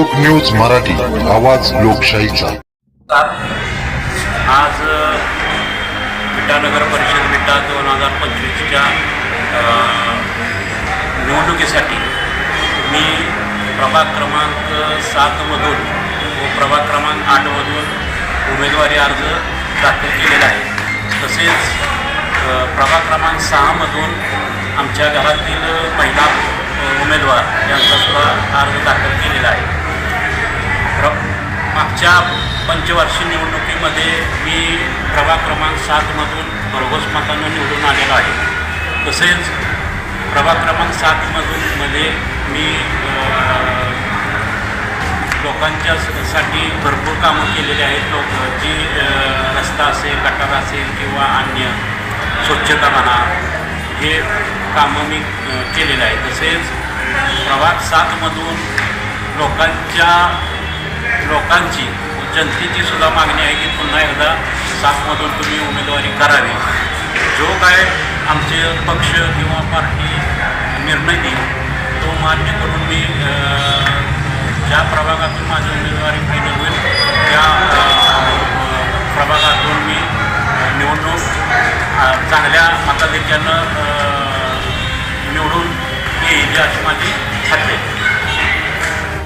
लोक न्यूज मराठी आवाज लोकशाहीचा. आज विटानगर विटा नगर परिषद विटा दोन हजार पंचवीसच्या निवडणुकीसाठी मी प्रभाग क्रमांक सातमधून व प्रभाग क्रमांक आठमधून उमेदवारी अर्ज दाखल केलेला आहे. तसेच प्रभाग क्रमांक सहामधून आमच्या घरातील महिला उमेदवार यांचासुद्धा अर्ज दाखल मागच्या पंचवार्षिक निवडणुकीमध्ये मी प्रभाग क्रमांक सातमधून भरघोस मतानं निवडून आलेलो आहे. तसेच प्रभाग क्रमांक सातमधून मध्ये मी लोकांच्या साठी भरपूर कामं केलेली आहेत. लोक जी रस्ता असेल गटार असेल किंवा अन्य स्वच्छता म्हणा हे कामं मी केलेलं आहे. तसेच प्रभाग सातमधून लोकांच्या लोकांची जनतेची सुद्धा मागणी आहे की पुन्हा एकदा सातमधून तुम्ही उमेदवारी करावी. जो काय आमचे पक्ष किंवा पार्टी निर्णय देईल तो मान्य करून मी ज्या प्रभागातून माझी उमेदवारी फायनल होईल त्या प्रभागातून मी निवडणूक चांगल्या मताधिक्यानं निवडून येईल अशी माझी खात्री